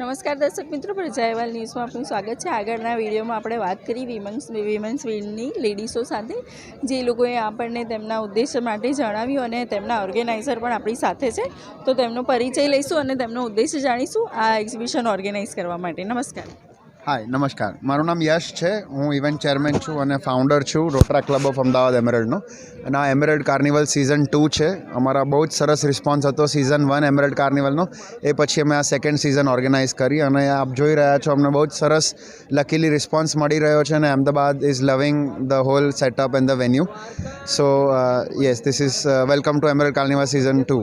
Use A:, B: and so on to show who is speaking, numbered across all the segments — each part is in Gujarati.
A: નમસ્કાર દર્શક મિત્રો પ્રજાયવાલ ન્યૂઝમાં આપનું સ્વાગત છે. આગળના વિડીયોમાં આપણે વાત કરી વિમન્સ વિમેન્સ વિંગની લેડીઝો સાથે. જે લોકોએ આપણને તેમના ઉદ્દેશ્ય માટે જણાવ્યું અને તેમના ઓર્ગેનાઇઝર પણ આપણી સાથે છે. તો તેમનો પરિચય લઈશું અને તેમનો ઉદ્દેશ્ય જાણીશું આ એક્ઝિબિશન ઓર્ગેનાઇઝ કરવા માટે. નમસ્કાર.
B: હાય, નમસ્કાર. મારું નામ યશ છે. હું ઇવેન્ટ ચેરમેન છું અને ફાઉન્ડર છું રોટરા ક્લબ ઓફ અમદાવાદ એમરેડનો અને આ એમરેડ કાર્નિવલ સિઝન ટુ છે. અમારા બહુ જ સરસ રિસ્પોન્સ હતો સિઝન વન એમરેડ કાર્નિવલનો એ પછી અમે આ સેકન્ડ સિઝન ઓર્ગેનાઇઝ કરી અને આપ જોઈ રહ્યા છો, અમને બહુ જ સરસ લકીલી રિસ્પોન્સ મળી રહ્યો છે અને Ahmedabad is loving the whole setup and the venue so yes this is welcome to Emerald carnival season two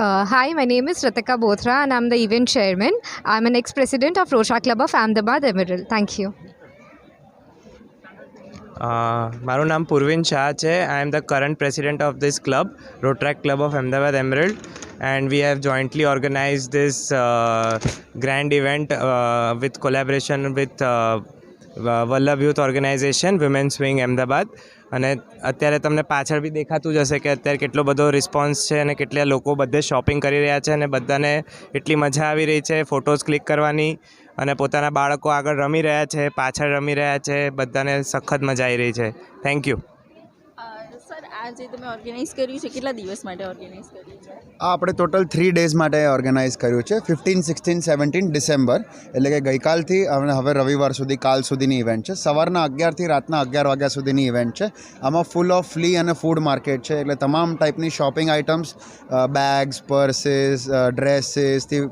C: Uh, hi, my name is Ratika Bothra and I'm the event chairman. I'm an ex-president of Rosha Club of Ahmedabad Emerald. Thank you.
D: Uh, મારું નામ પૂર્વિન શાહ છે I am the current president of this club Rotaract club of Ahmedabad Emerald and we have jointly organize this grand event with collaboration with Vallabh youth organisation women's wing Ahmedabad. અને અત્યારે તમને પાછળ બી દેખાતું જ હશે કે અત્યારે કેટલો બધો રિસ્પોન્સ છે અને કેટલા લોકો બધે શોપિંગ કરી રહ્યા છે અને બધાને એટલી મજા આવી રહી છે ફોટોઝ ક્લિક કરવાની અને પોતાના બાળકો આગળ રમી રહ્યા છે, પાછળ રમી રહ્યા છે, બધાને સખત મજા આવી રહી છે. થેન્ક યુ
A: આ તમે ઓર્ગેનાઇઝ કર્યું છે? કેટલા દિવસ માટે ઓર્ગેનાઇઝ કર્યું છે?
B: આ આપણે ટોટલ થ્રી ડેઝ માટે ઓર્ગેનાઇઝ કર્યું છે. ફિફ્ટીન સિક્સટીન સેવન્ટીન ડિસેમ્બર એટલે કે ગઈકાલથી અને હવે રવિવાર સુધી, કાલ સુધીની ઇવેન્ટ છે. સવારના અગિયારથી રાતના અગિયાર વાગ્યા સુધીની ઇવેન્ટ છે. આમાં ફૂલ ઓફ ફ્લી અને ફૂડ માર્કેટ છે. એટલે તમામ ટાઈપની શોપિંગ આઇટમ્સ બેગ્સ પર્સીસ ડ્રેસીસથી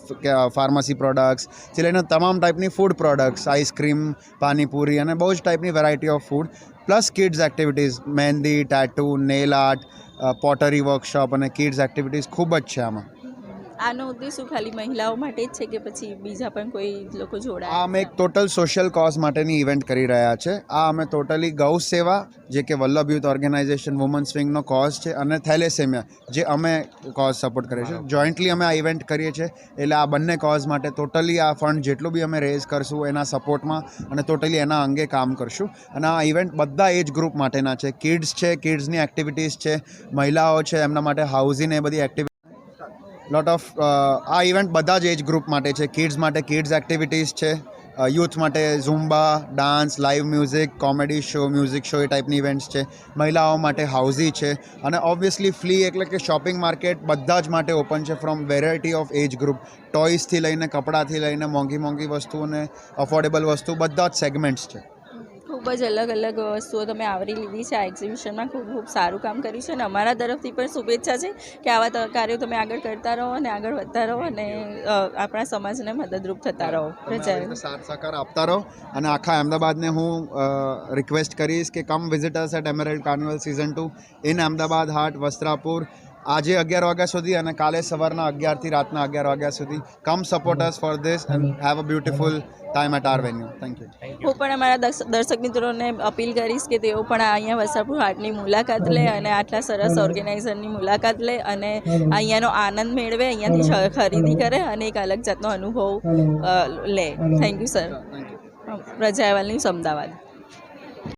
B: ફાર્મસી પ્રોડક્ટ્સથી લઈને તમામ ટાઈપની ફૂડ પ્રોડક્ટ્સ આઈસ્ક્રીમ પાણીપુરી અને બહુ જ ટાઈપની variety of food plus kids activities, mehndi, tattoo, nail art pottery workshop અને કિડ્સ એક્ટિવિટીઝ ખૂબ જ છે આમાં.
A: આનો ઉદ્દેશ ખાલી મહિલાઓ માટે જ છે કે પછી બીજા પણ કોઈ લોકો
B: આ અમે એક ટોટલ સોશિયલ કોઝ માટેની ઇવેન્ટ કરી રહ્યા છે. આ અમે ટોટલી ગૌ સેવા જે કે વલ્લભ યુથ ઓર્ગેનાઇઝેશન વુમન્સ વિંગનો કોઝ છે અને થેલેસેમિયા જે અમે કોઝ સપોર્ટ કરીએ છીએ. જોઈન્ટલી અમે આ ઇવેન્ટ કરીએ છીએ એટલે આ બંને કોઝ માટે ટોટલી આ ફંડ જેટલું બી અમે રેઝ કરશું એના સપોર્ટમાં અને ટોટલી એના અંગે કામ કરશું. અને આ ઇવેન્ટ બધા એજ ગ્રુપ માટેના છે. કિડ્સ છે કિડ્સની એક્ટિવિટીઝ છે મહિલાઓ છે એમના માટે હાઉસિંગ એ બધી એક્ટિવિટી લોટ ઓફ આ ઇવેન્ટ બધા જ એજ ગ્રુપ માટે છે. કિડ્સ માટે કિડ્સ એક્ટિવિટીઝ છે. યુથ માટે Zumba dance live music comedy show music show એ ટાઈપની ઇવેન્ટ્સ છે. મહિલાઓ માટે હાઉઝી છે. અને ઓબ્વિયસલી ફ્લી એટલે કે શોપિંગ માર્કેટ બધા જ માટે ઓપન છે from variety of age group ટોયસથી લઈને, કપડાથી લઈને મોંઘી મોંઘી વસ્તુઓને અફોર્ડેબલ વસ્તુ બધા જ સેગમેન્ટ્સ છે.
A: ખૂબ જ અલગ અલગ વસ્તુઓ તમે આવરી લીધી છે. આ એક્ઝિબિશનમાં ખૂબ ખૂબ સારું કામ કર્યું છે અને અમારા તરફથી પણ શુભેચ્છા છે કે આવા કાર્યો તમે આગળ કરતા રહો અને આગળ વધતા રહો અને આપણા સમાજને મદદરૂપ થતા રહો. પ્રજા
B: સાથ સહકાર આપતા રહો અને આખા અમદાવાદને હું રિક્વેસ્ટ કરીશ કે come visitors at Emerald carnival season two in Ahmedabad Haat Vastrapur આજે અગિયાર વાગ્યા સુધી અને કાલે સવારના અગિયારથી રાતના અગિયાર વાગ્યા સુધી. Come supporters for this and have a beautiful time at our venue thank you
A: હું પણ અમારા દર્શક મિત્રોને અપીલ કરીશ કે તેઓ પણ અહીંયા વસાપુર હાટની મુલાકાત લે અને આટલા સરસ ઓર્ગેનાઇઝરની મુલાકાત લે અને અહીંયાનો આનંદ મેળવે અહીંયાથી ખરીદી કરે અને એક અલગ જાતનો અનુભવ લે. થેન્ક યુ સર પ્રજા અહેવાલ ન્યૂઝ અમદાવાદ